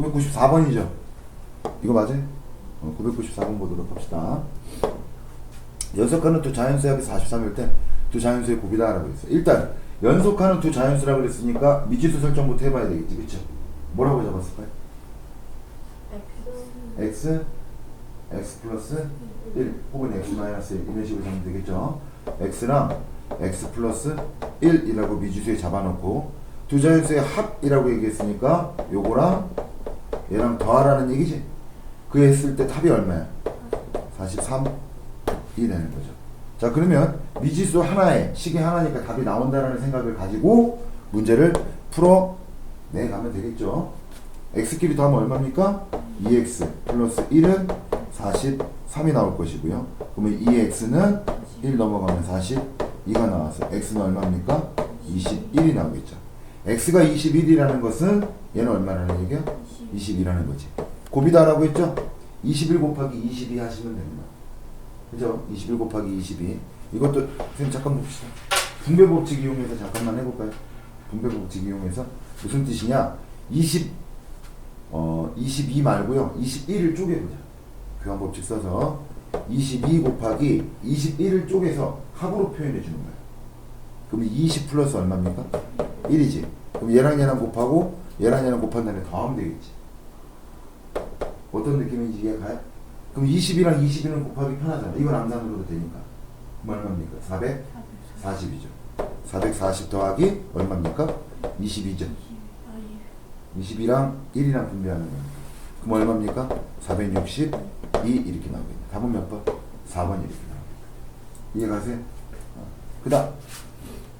994번이죠. 이거 맞아요? 어, 994번 보도록 합시다. 연속하는 두 자연수의 합이 43일 때 두 자연수의 곱이다 라고 했어요. 일단 연속하는 두 자연수라고 그랬으니까 미지수 설정부터 해봐야 되겠지, 그쵸? 뭐라고 잡았을까요? x x 플러스 1 혹은 x 마이너스 1 이런 식으로 잡으면 되겠죠. x랑 x 플러스 1이라고 미지수에 잡아놓고 두 자연수의 합이라고 얘기했으니까 요거랑 얘랑 더하라는 얘기지. 그 했을 때 답이 얼마야? 43이 되는 거죠. 자 그러면 미지수 하나에 식이 하나니까 답이 나온다라는 생각을 가지고 문제를 풀어 내가면 되겠죠. x끼리 더하면 얼마입니까? 2x 플러스 1은 43이 나올 것이고요. 그러면 2x는 1 넘어가면 42가 나와서 x는 얼마입니까? 21이 나오겠죠. X가 21이라는 것은 얘는 얼마라는 얘기야? 20이라는 거지. 곱이다라고 했죠? 21 곱하기 22 하시면 됩니다. 그죠? 21 곱하기 22. 이것도 선생님 잠깐 봅시다. 분배 법칙 이용해서 잠깐만 해볼까요? 분배 법칙 이용해서 무슨 뜻이냐? 20 어, 22 말고요. 21을 쪼개보자. 교환 법칙 써서 22 곱하기 21을 쪼개서 합으로 표현해 주는 거예요. 그럼 20 플러스 얼마입니까? 1이지. 그럼 얘랑 얘랑 곱하고 얘랑 얘랑 곱한 다음에 더하면 되겠지. 어떤 느낌인지 이해가요? 그럼 20이랑 21은 곱하기 편하잖아. 이건 암산으로도 되니까. 얼마입니까? 440이죠. 440 더하기 얼마입니까? 22죠. 20이랑 1이랑 분배하는 거예요. 그럼 얼마입니까? 462 이렇게 나오겠네. 답은 몇 번? 4번 이렇게 나오겠네. 이해 가세요? 어. 그 다음